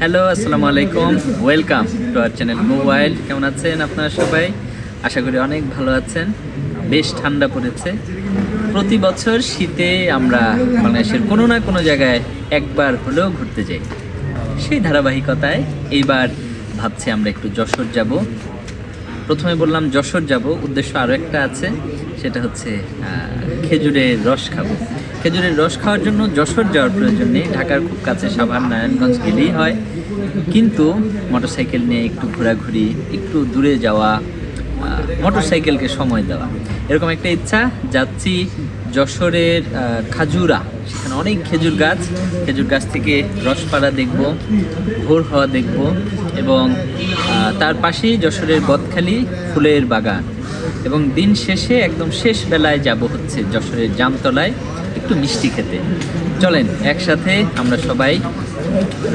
Hello আসসালামু আলাইকুম welcome to our channel mobile কেমন আছেন আপনারা সবাই? আশা করি অনেক ভালো আছেন। বেশ ঠান্ডা পড়েছে। প্রতি বছর শীতে আমরা বাংলাদেশের কোনো না কোনো জায়গায় একবার হলেও ঘুরতে যাই। সেই ধারাবাহিকতায় এইবার ভাবছি আমরা একটু যশোর যাব। প্রথমে বললাম যশোর যাব। উদ্দেশ্য আরও একটা আছে। সেটা হচ্ছে খেজুরের রস খাব। খেজুরের রস খাওয়ার জন্য যশোর যাওয়ার প্রয়োজন নেই। ঢাকার খুব কাছে সাভার, নারায়ণগঞ্জ গেলেই হয়। কিন্তু মোটরসাইকেল নিয়ে একটু ঘোরাঘুরি, একটু দূরে যাওয়া মোটরসাইকেলকে সময় দেওয়া। এরকম একটা ইচ্ছা, যাচ্ছি যশোরের খাজুরা। সেখানে অনেক খেজুর গাছ। খেজুর গাছ থেকে রসপাড়া দেখব, ভোর হওয়া দেখব এবং তার পাশেই যশোরের বদখালি ফুলের বাগান। এবং দিন শেষে একদম শেষ বেলায় যাব হচ্ছে যশোরের জামতলায়। একটু মিষ্টি খেতে। চলেন, একসাথে আমরা সবাই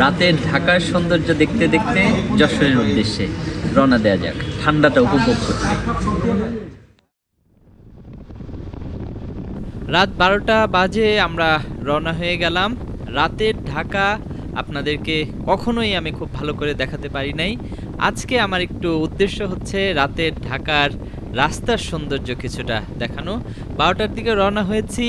রাতের ঢাকার সৌন্দর্য দেখতে দেখতে যশোরের উদ্দেশ্যে রওনা দেওয়া যাক। ঠান্ডাটা উপভোগ করতে। রাত বারোটা বাজে আমরা রওনা হয়ে গেলাম। রাতের ঢাকা আপনাদেরকে কখনোই আমি খুব ভালো করে দেখাতে পারি নাই। আজকে আমার একটু উদ্দেশ্য হচ্ছে রাতের ঢাকার রাস্তার সৌন্দর্য কিছুটা দেখানো। বারোটার দিকে রওনা হয়েছি।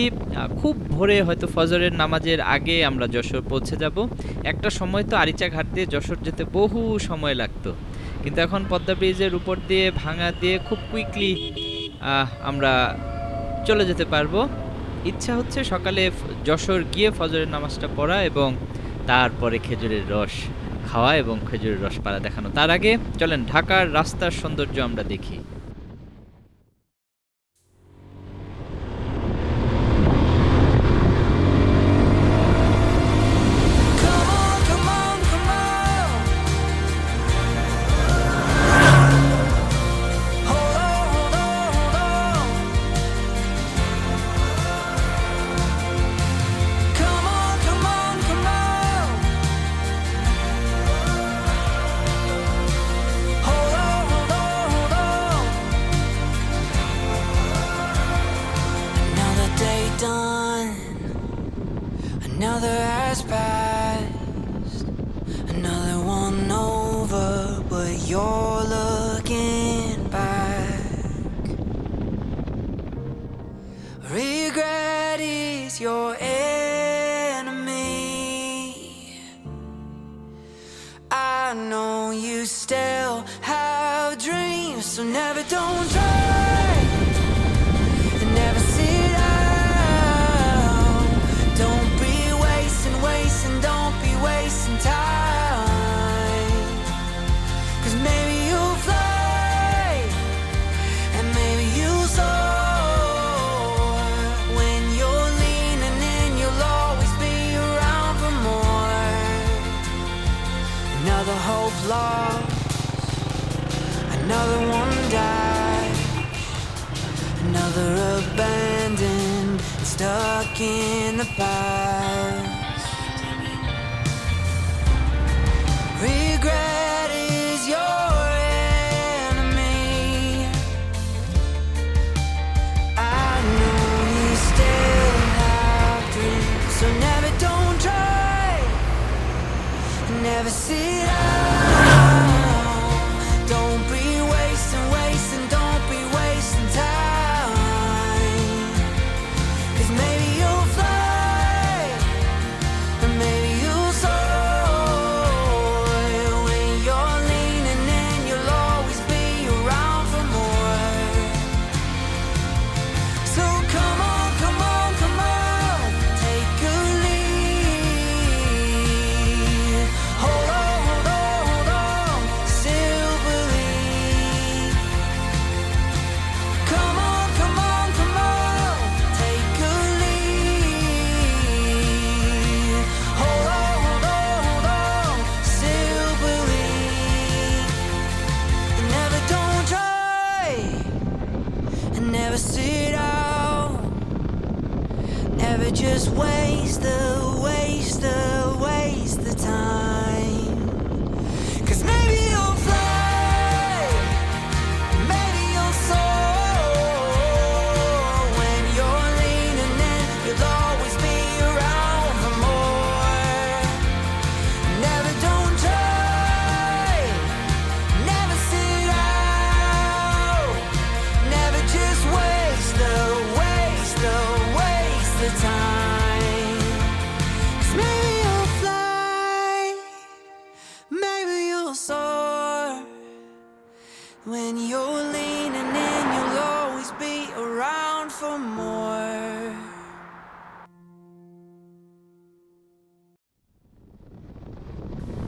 খুব ভোরে হয়তো ফজরের নামাজের আগে আমরা যশোর পৌঁছে যাব। একটা সময় তো আরিচা ঘাট দিয়ে যশোর যেতে বহু সময় লাগতো। কিন্তু এখন পদ্মা ব্রিজের উপর দিয়ে ভাঙা দিয়ে খুব কুইকলি আমরা চলে যেতে পারব। ইচ্ছা হচ্ছে সকালে যশোর গিয়ে ফজরের নামাজটা পড়া এবং তারপরে খেজুরের রস খাওয়া এবং খেজুরের রস পাড়া দেখানো। তার আগে চলেন ঢাকার রাস্তার সৌন্দর্য আমরা দেখি।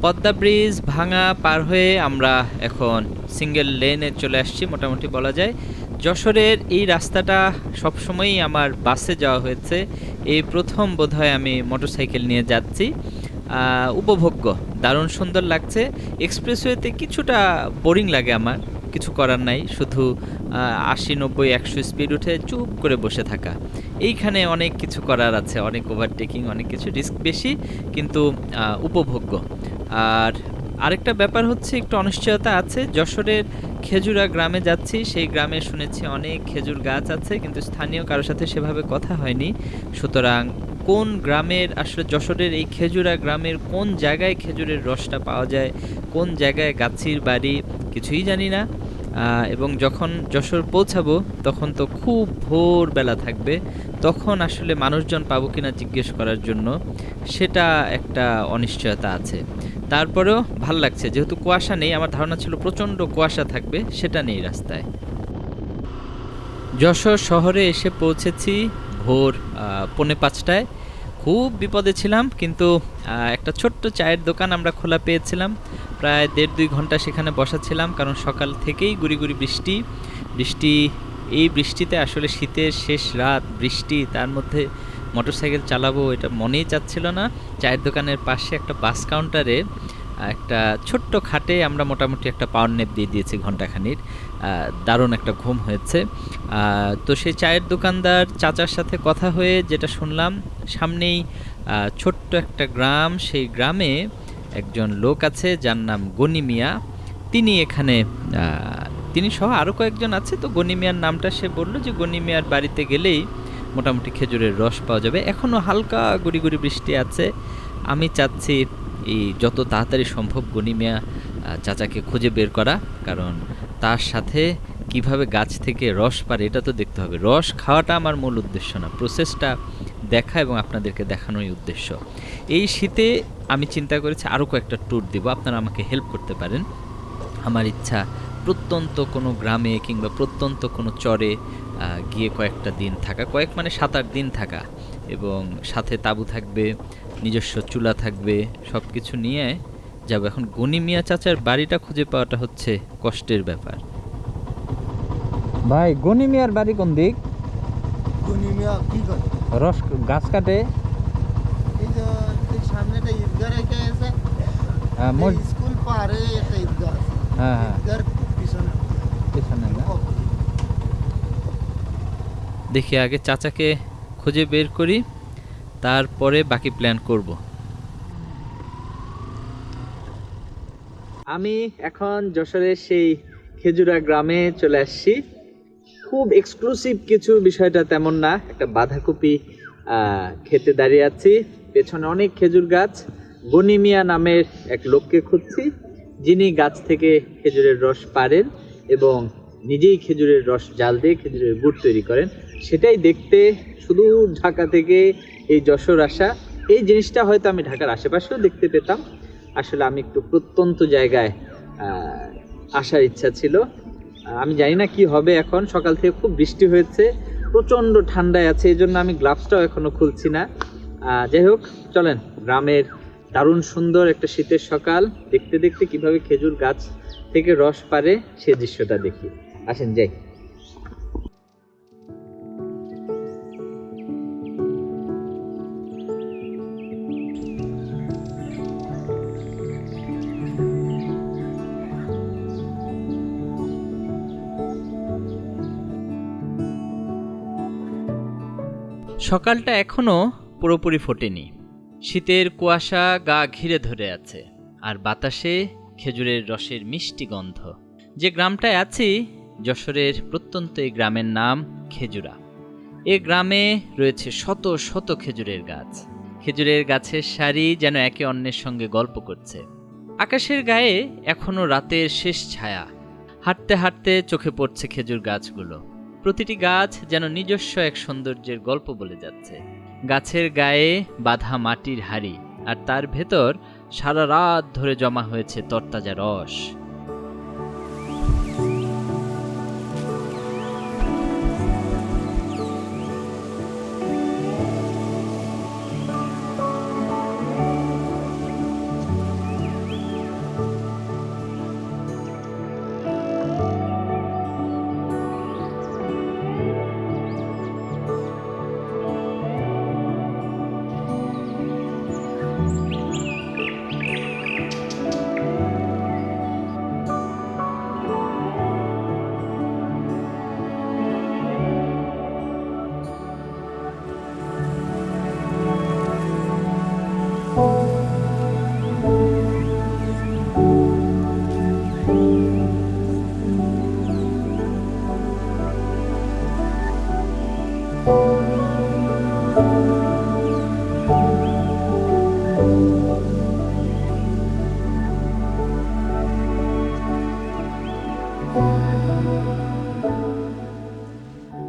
পদ্মা ব্রিজ ভাঙা পার হয়ে আমরা এখন সিঙ্গেল লেনে চলে আসছি, মোটামুটি বলা যায়। যশোরের এই রাস্তাটা সবসময়ই আমার বাসে যাওয়া হয়েছে। এই প্রথম বোধহয় আমি মোটরসাইকেল নিয়ে যাচ্ছি। উপভোগ্য, দারুণ সুন্দর লাগছে। এক্সপ্রেসওয়েতে কিছুটা বোরিং লাগে আমার, কিছু করার নাই, শুধু আশি, নব্বই, একশো স্পিড উঠে চুপ করে বসে থাকা। এইখানে অনেক কিছু করার আছে, অনেক ওভারটেকিং অনেক কিছু রিস্ক বেশি, কিন্তু উপভোগ্য। আর আরেকটা ব্যাপার হচ্ছে একটু অনিশ্চয়তা আছে, যশোরের খেজুরা গ্রামে যাচ্ছি, সেই গ্রামে শুনেছি অনেক খেজুর গাছ আছে, কিন্তু স্থানীয় কারোর সাথে সেভাবে কথা হয়নি। সুতরাং কোন গ্রামের, আসলে যশোরের এই খেজুরা গ্রামের কোন জায়গায় খেজুরের রসটা পাওয়া যায়, কোন জায়গায় গাছির বাড়ি, কিছুই জানি না। এবং যখন যশোর পৌঁছাবো, তখন তো খুব ভোরবেলা থাকবে, তখন আসলে মানুষজন পাবো কিনা জিজ্ঞেস করার জন্য সেটা একটা অনিশ্চয়তা আছে। তারপরেও ভালো লাগছে, যেহেতু কুয়াশা নেই, আমার ধারণা ছিল প্রচণ্ড কুয়াশা থাকবে, সেটা নেই রাস্তায়। যশোর শহরে এসে পৌঁছেছি ভোর পৌনে পাঁচটায়। খুব বিপদে ছিলাম, কিন্তু একটা ছোট্ট চায়ের দোকান আমরা খোলা পেয়েছিলাম। প্রায় দেড় দুই ঘণ্টা সেখানে বসা ছিলাম কারণ সকাল থেকেই গুড়ি গুড়ি বৃষ্টি। বৃষ্টি, এই বৃষ্টিতে আসলে শীতের শেষ রাত, বৃষ্টি, তার মধ্যে মোটরসাইকেল চালাবো এটা মনেই চাচ্ছিল না। চায়ের দোকানের পাশে একটা বাস কাউন্টারে একটা ছোট্ট খাটে আমরা মোটামুটি একটা পাওয়ার নেপ দিয়ে দিয়েছি ঘন্টাখানির দারুণ একটা ঘুম হয়েছে। তো সেই চায়ের দোকানদার চাচার সাথে কথা হয়ে যেটা শুনলাম, সামনেই ছোট্ট একটা গ্রাম, সেই গ্রামে একজন লোক আছে, যার নাম গনি মিয়া। তিনি এখানে তিনি সহ আরও কয়েকজন আছে। তো গনি মিয়ার নামটা সে বলল যে, গনি মিয়ার বাড়িতে গেলেই মোটামুটি খেজুরের রস পাওয়া যাবে। এখনও হালকা গুড়ি গুড়ি বৃষ্টি আছে। আমি চাচ্ছি এই যত তাড়াতাড়ি সম্ভব গনি মিয়া চাচাকে খুঁজে বের করা। কারণ তার সাথে কীভাবে গাছ থেকে রস পারে, এটা তো দেখতে হবে। রস খাওয়াটা আমার মূল উদ্দেশ্য না। প্রসেসটা দেখা এবং আপনাদেরকে দেখানোই উদ্দেশ্য। এই শীতে আমি চিন্তা করেছি আরও কয়েকটা ট্যুর দিব, আপনারা আমাকে হেল্প করতে পারেন। আমার ইচ্ছা, প্রত্যন্ত কোনো গ্রামে কিংবা প্রত্যন্ত কোনো চরে গিয়ে কয়েকটা দিন থাকা, কয়েক মানে সাত আট দিন থাকা এবং সাথে তাঁবু থাকবে, নিজস্ব চুলা থাকবে সব কিছু নিয়ে যাব। এখন গনি মিয়া চাচার বাড়িটা খুঁজে পাওয়াটা হচ্ছে কষ্টের ব্যাপার। ভাই, গনি মিয়ার বাড়ি কোন দিক? রস গাছ কাটে। স্কুল পারে একটা ঈদগাহ হ্যাঁ হ্যাঁ। পিছনে। না? দেখি আগে চাচাকে খুঁজে বের করি তারপরে বাকি প্ল্যান করব। আমি এখন যশোরের সেই খেজুরা গ্রামে চলে আসছি। খুব এক্সক্লুসিভ কিছু বিষয়টা তেমন না। একটা বাঁধাকপি খেতে দাঁড়িয়ে আছি। পেছনে অনেক খেজুর গাছ। গনিমিয়া নামের এক লোককে খুঁজছি। যিনি গাছ থেকে খেজুরের রস পারেন এবং নিজেই খেজুরের রস জাল দিয়ে খেজুরের গুড় তৈরি করেন। সেটাই দেখতে শুধু ঢাকা থেকে এই যশোর আসা। এই জিনিসটা হয়তো আমি ঢাকার আশেপাশেও দেখতে পেতাম। আসলে আমি একটু প্রত্যন্ত জায়গায় আসার ইচ্ছা ছিল। আমি জানি না কি হবে এখন। সকাল থেকে খুব বৃষ্টি হয়েছে, প্রচণ্ড ঠান্ডায় আছে, এই জন্য আমি গ্লাভসটাও এখনও খুলছি না। যাই হোক, চলেন, গ্রামের দারুণ সুন্দর একটা শীতের সকাল। দেখতে দেখতে কীভাবে খেজুর গাছ থেকে রস পারে, সে দৃশ্যটা দেখি। আসেন, যাই। সকালটা এখনও পুরোপুরি ফোটেনি। শীতের কুয়াশা গা ঘিরে ধরে আছে, আর বাতাসে খেজুরের রসের মিষ্টি গন্ধ। যে গ্রামটায় আছি, যশোরের প্রত্যন্ত এই গ্রামের নাম খেজুরা। এ গ্রামে রয়েছে শত শত খেজুরের গাছ। খেজুরের গাছের সারি যেন একে অন্যের সঙ্গে গল্প করছে। আকাশের গায়ে এখনও রাতের শেষ ছায়া। হাঁটতে হাঁটতে চোখে পড়ছে খেজুর গাছগুলো। প্রতিটি গাছ যেন নিজস্ব এক সৌন্দর্যের গল্প বলে যাচ্ছে। গাছের গায়ে বাঁধা মাটির হাড়ি, আর তার ভেতর সারা রাত ধরে জমা হয়েছে তরতাজা রস।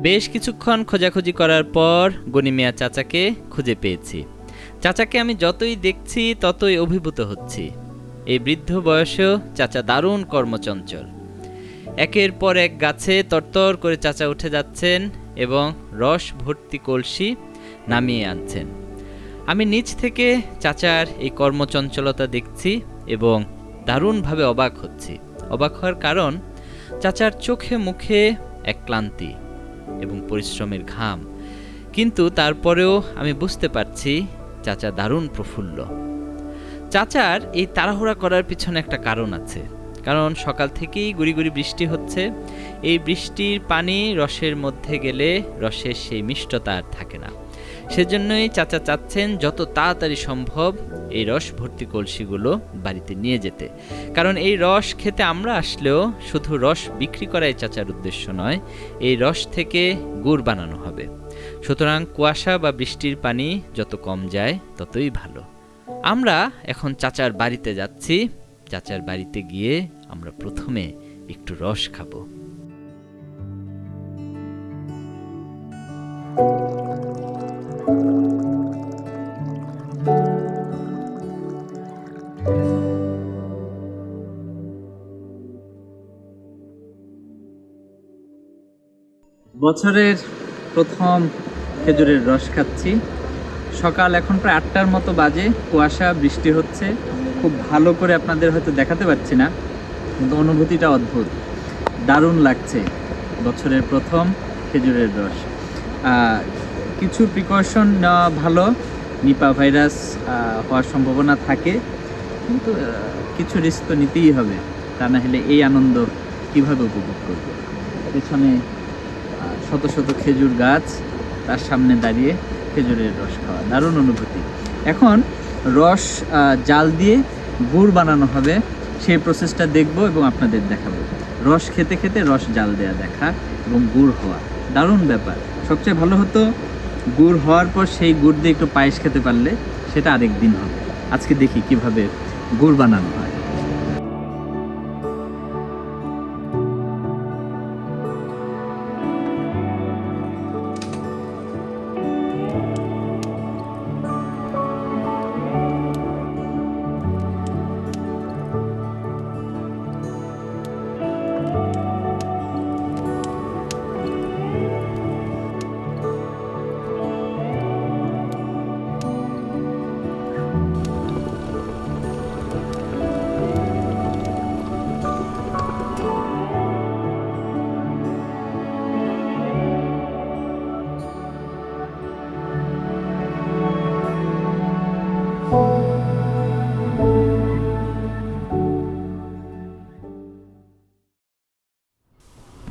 বেশ কিছুক্ষণ খোঁজাখুঁজি করার পর গনিমিয়া চাচাকে খুঁজে পেয়েছি। চাচাকে আমি যতই দেখছি, ততই অভিভূত হচ্ছি। এই বৃদ্ধ বয়সেও চাচা দারুণ কর্মচঞ্চল। একের পর এক গাছে তরতর করে চাচা উঠে যাচ্ছেন এবং রস ভর্তি কলসি নামিয়ে আনছেন। আমি নিচ থেকে চাচার এই কর্মচঞ্চলতা দেখছি এবং দারুণভাবে অবাক হচ্ছি। অবাক হওয়ার কারণ, চাচার চোখে মুখে এক ক্লান্তি। এবং পরিশ্রমের ঘাম। কিন্তু তারপরেও আমি বুঝতে পারছি চাচা দারুণ প্রফুল্ল। চাচার এই তাড়াহুড়া করার পিছনে একটা কারণ আছে। কারণ সকাল থেকেই গুড়ি গুড়ি বৃষ্টি হচ্ছে। এই বৃষ্টির পানি রসের মধ্যে গেলে রসের সেই মিষ্টতা আর থাকে না। সেজন্যই চাচা চাচ্ছেন যত তাড়াতাড়ি সম্ভব এই রস ভর্তি কলসিগুলো বাড়িতে নিয়ে যেতে। কারণ এই রস খেতে আমরা আসলেও শুধু রস বিক্রি করাই চাচার উদ্দেশ্য নয়, এই রস থেকে গুড় বানানো হবে। সুতরাং কুয়াশা বা বৃষ্টির পানি যত কম যায়, ততই ভালো। আমরা এখন চাচার বাড়িতে যাচ্ছি। চাচার বাড়িতে গিয়ে আমরা প্রথমে একটু রস খাব। বছরের প্রথম খেজুরের রস খাচ্ছি। সকাল এখন প্রায় আটটার মতো বাজে, কুয়াশা, বৃষ্টি হচ্ছে। খুব ভালো করে আপনাদের হয়তো দেখাতে পারছি না, কিন্তু অনুভূতিটা অদ্ভুত। দারুণ লাগছে বছরের প্রথম খেজুরের রস। কিছু প্রিকশন নেওয়া ভালো, নিপা ভাইরাস হওয়ার সম্ভাবনা থাকে, কিন্তু কিছু রিস্ক তো নিতেই হবে। তা না হলে এই আনন্দ কীভাবে উপভোগ করব? পেছনে শত শত খেজুর গাছ তার সামনে দাঁড়িয়ে খেজুরের রস খাওয়া, দারুণ অনুভূতি। এখন রস জাল দিয়ে গুড় বানানো হবে, সেই প্রসেসটা দেখব এবং আপনাদের দেখাবো। রস খেতে খেতে রস জাল দেয়া দেখা এবং গুড় হওয়া, দারুণ ব্যাপার। সবচেয়ে ভালো হতো গুড় হওয়ার পর সেই গুড় দিয়ে একটু পায়েস খেতে পারলে, সেটা আরেক দিন হবে। আজকে দেখি কীভাবে গুড় বানানো হয়।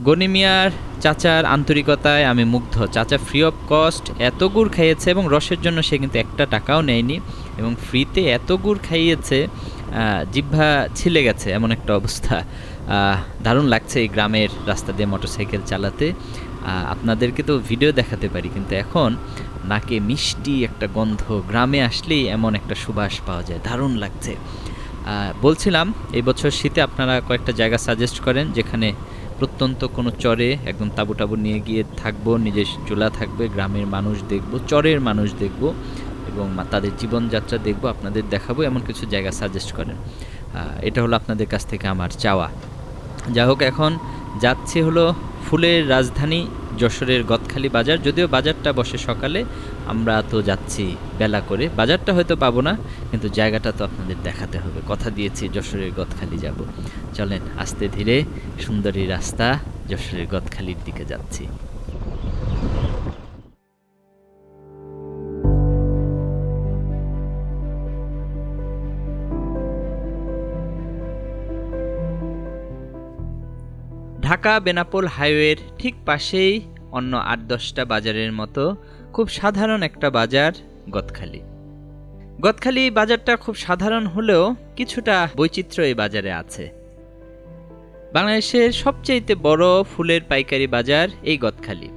গনিমিয়ার চাচার আন্তরিকতায় আমি মুগ্ধ। চাচা ফ্রি অফ কস্ট এত গুড় খাইয়েছে এবং রসের জন্য সে কিন্তু একটা টাকাও নেয়নি এবং ফ্রিতে এত গুড় খাইয়েছে জিহ্বা ছিলে গেছে এমন একটা অবস্থা। দারুণ লাগছে এই গ্রামের রাস্তা দিয়ে মোটরসাইকেল চালাতে। আপনাদেরকে তো ভিডিও দেখাতে পারি, কিন্তু এখন নাকে মিষ্টি একটা গন্ধ, গ্রামে আসলেই এমন একটা সুবাস পাওয়া যায়, দারুণ লাগছে। বলছিলাম, এই বছর শীতে আপনারা কয়েকটা জায়গা সাজেস্ট করেন, যেখানে প্রত্যন্ত কোনো চরে একদম তাবু টাবু নিয়ে গিয়ে থাকব, নিজের চুলা থাকবে, গ্রামের মানুষ দেখব, চরের মানুষ দেখব এবং তাদের জীবনযাত্রা দেখব, আপনাদের দেখাবো, এমন কিছু জায়গা সাজেস্ট করেন। এটা হলো আপনাদের কাছ থেকে আমার চাওয়া। যা হোক, এখন যাচ্ছে হলো ফুলের রাজধানী যশোরের গদখালি বাজার, যদিও বাজারটা বসে সকালে আমরা তো যাচ্ছি বেলা করে। বাজারটা হয়তো পাবো না, কিন্তু জায়গাটা তো আপনাদের দেখাতে হবে। কথা দিয়েছি, যশোরের গদখালি যাব। চলেন, আস্তে ধীরে সুন্দরী রাস্তা যশোরের গদখালির দিকে যাচ্ছি। ঢাকা বেনাপোল হাইওয়ের ঠিক পাশেই অন্য আট দশটা বাজারের মতো খুব সাধারণ একটা বাজার, গদখালি। গদখালি বাজারটা খুব সাধারণ হলেও কিছুটা বৈচিত্র্য এই বাজারে আছে। বাংলাদেশের সবচাইতে বড় ফুলের পাইকারি বাজার এই গদখালি।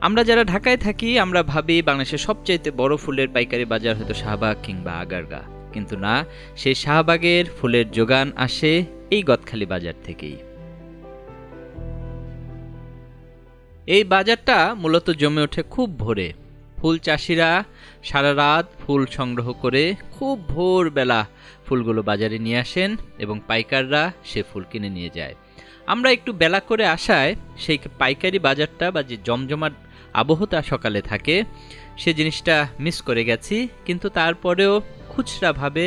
আমরা যারা ঢাকায় থাকি, আমরা ভাবি বাংলাদেশের সবচাইতে বড় ফুলের পাইকারি বাজার হয়তো শাহবাগ কিংবা আগারগা। কিন্তু না, সেই শাহবাগের ফুলের যোগান আসে এই গদখালি বাজার থেকেই। এই বাজারটা মূলত জমে ওঠে খুব ভোরে। ফুল চাষিরা সারা রাত ফুল সংগ্রহ করে খুব ভোরবেলা ফুলগুলো বাজারে নিয়ে আসেন এবং পাইকাররা সে ফুল কিনে নিয়ে যায়। আমরা একটু বেলা করে আসায় সেই পাইকারি বাজারটা বা যে জমজমাট আবহতা সকালে থাকে, সে জিনিসটা মিস করে গেছি, কিন্তু তারপরেও খুচরাভাবে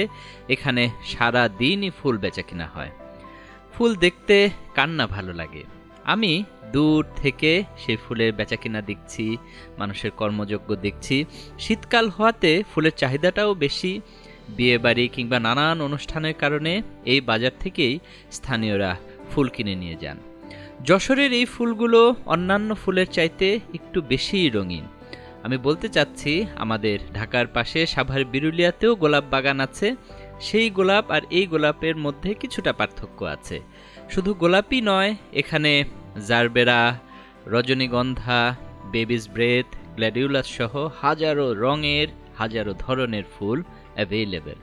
এখানে সারা দিনই ফুল বেচা কিনা হয়। ফুল দেখতে কান্না ভালো লাগে। আমি দূর থেকে সেই ফুলের বেচাকেনা দেখছি, মানুষের কর্মযোগ্য দেখছি। শীতকাল হওয়াতে ফুলের চাহিদাটাও বেশি। বিয়েবাড়ি কিংবা নানান অনুষ্ঠানের কারণে এই বাজার থেকেই স্থানীয়রা ফুল কিনে নিয়ে যান। যশোরের এই ফুলগুলো অন্যান্য ফুলের চাইতে একটু বেশিই রঙিন। আমি বলতে চাচ্ছি, আমাদের ঢাকার পাশে সাভার বিরুলিয়াতেও গোলাপ বাগান আছে। সেই গোলাপ আর এই গোলাপের মধ্যে কিছুটা পার্থক্য আছে। শুধু গোলাপই নয়, এখানে জারবেরা, রজনীগন্ধা বেবিস ব্রেথ গ্ল্যাডিউলাস সহ হাজারো রঙের, হাজারো ধরনের ফুল অ্যাভেলেবেল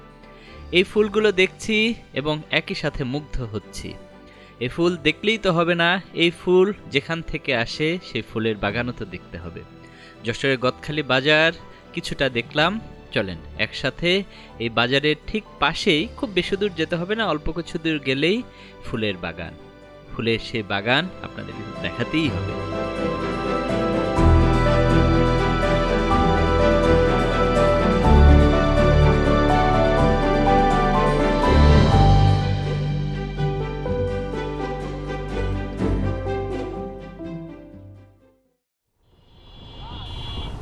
এই ফুলগুলো দেখছি এবং একই সাথে মুগ্ধ হচ্ছি। এই ফুল দেখলেই তো হবে না, এই ফুল যেখান থেকে আসে সেই ফুলের বাগানও তো দেখতে হবে। যশোরের গদখালি বাজার, কিছুটা দেখলাম চলেন। একসাথে এই বাজারের ঠিক পাশেই খুব বেশি দূর যেতে হবে না, অল্প কিছু দূর গেলেই ফুলের বাগান। ফুলের সে বাগান আপনাদের দেখাতেই হবে।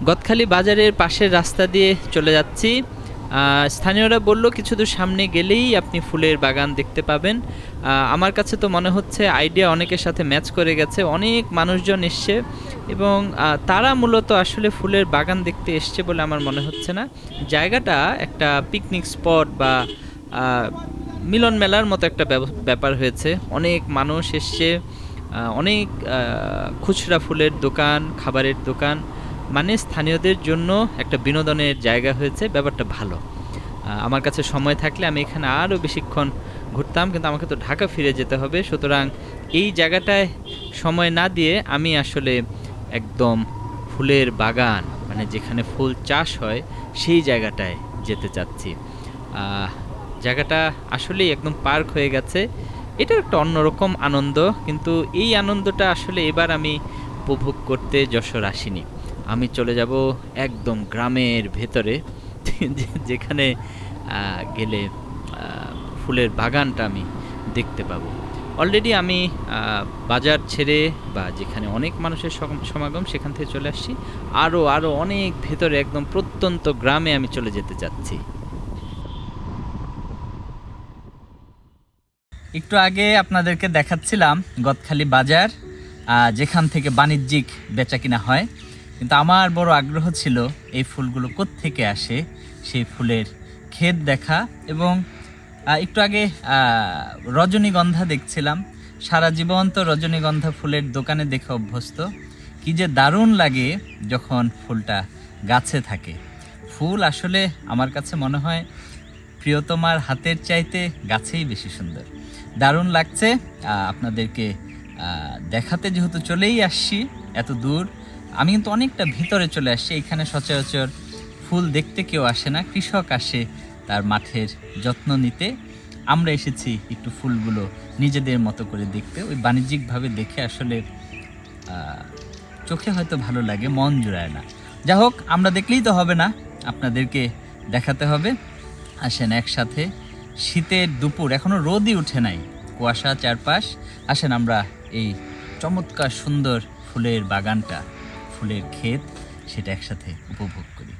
গদখালি বাজারের পাশের রাস্তা দিয়ে চলে যাচ্ছি। স্থানীয়রা বলল, কিছু দূর সামনে গেলেই আপনি ফুলের বাগান দেখতে পাবেন। আমার কাছে তো মনে হচ্ছে আইডিয়া অনেকের সাথে ম্যাচ করে গেছে, অনেক মানুষজন এসছে এবং তারা মূলত আসলে ফুলের বাগান দেখতে এসছে বলে আমার মনে হচ্ছে না। জায়গাটা একটা পিকনিক স্পট বা মিলন মেলার মতো একটা ব্যাপার হয়েছে। অনেক মানুষ এসছে অনেক খুচরা ফুলের দোকান, খাবারের দোকান। মানে স্থানীয়দের জন্য একটা বিনোদনের জায়গা হয়েছে, ব্যাপারটা ভালো। আমার কাছে সময় থাকলে আমি এখানে আরও বেশিক্ষণ ঘুরতাম, কিন্তু আমাকে তো ঢাকা ফিরে যেতে হবে। সুতরাং এই জায়গাটায় সময় না দিয়ে আমি আসলে একদম ফুলের বাগান মানে যেখানে ফুল চাষ হয়, সেই জায়গাটায় যেতে চাচ্ছি। জায়গাটা আসলেই একদম পার্ক হয়ে গেছে। এটা একটা অন্যরকম আনন্দ, কিন্তু এই আনন্দটা আসলে এবার আমি উপভোগ করতে যশোর আসিনি। আমি চলে যাব একদম গ্রামের ভেতরে, যেখানে গেলে ফুলের বাগানটা আমি দেখতে পাবো। অলরেডি আমি বাজার ছেড়ে বা যেখানে অনেক মানুষের সমাগম সেখান থেকে চলে আসছি। আরও আরও অনেক ভেতরে একদম প্রত্যন্ত গ্রামে আমি চলে যেতে চাচ্ছি। একটু আগে আপনাদেরকে দেখাচ্ছিলাম গদখালি বাজার যেখান থেকে বাণিজ্যিক বেচা কিনা হয়। কিন্তু আমার বড় আগ্রহ ছিল এই ফুলগুলো থেকে আসে, সেই ফুলের ক্ষেত দেখা এবং একটু আগে রজনীগন্ধা দেখছিলাম। সারা জীবন তো রজনীগন্ধা ফুলের দোকানে দেখে অভ্যস্ত। কি যে দারুণ লাগে যখন ফুলটা গাছে থাকে। ফুল আসলে আমার কাছে মনে হয় প্রিয়তমার হাতের চাইতে গাছেই বেশি সুন্দর। দারুণ লাগছে আপনাদেরকে দেখাতে যেহেতু চলেই আসছি, এত দূর। আমি কিন্তু অনেকটা ভিতরে চলে আসছি। এখানে সচরাচর ফুল দেখতে কেউ আসে না, কৃষক আসে তার মাঠের যত্ন নিতে। আমরা এসেছি একটু ফুলগুলো নিজেদের মতো করে দেখতে, ওই বাণিজ্যিকভাবে দেখে আসলে চোখে হয়তো ভালো লাগে, মন জুড়ায় না। যা হোক, আমরা দেখলেই তো হবে না, আপনাদেরকে দেখাতে হবে। আসেন একসাথে, শীতের দুপুর এখনও রোদই উঠে নাই, কুয়াশা চারপাশ। আসেন আমরা এই চমৎকার সুন্দর ফুলের বাগানটা ফুলের ক্ষেত সেটা একসাথে উপভোগ করি।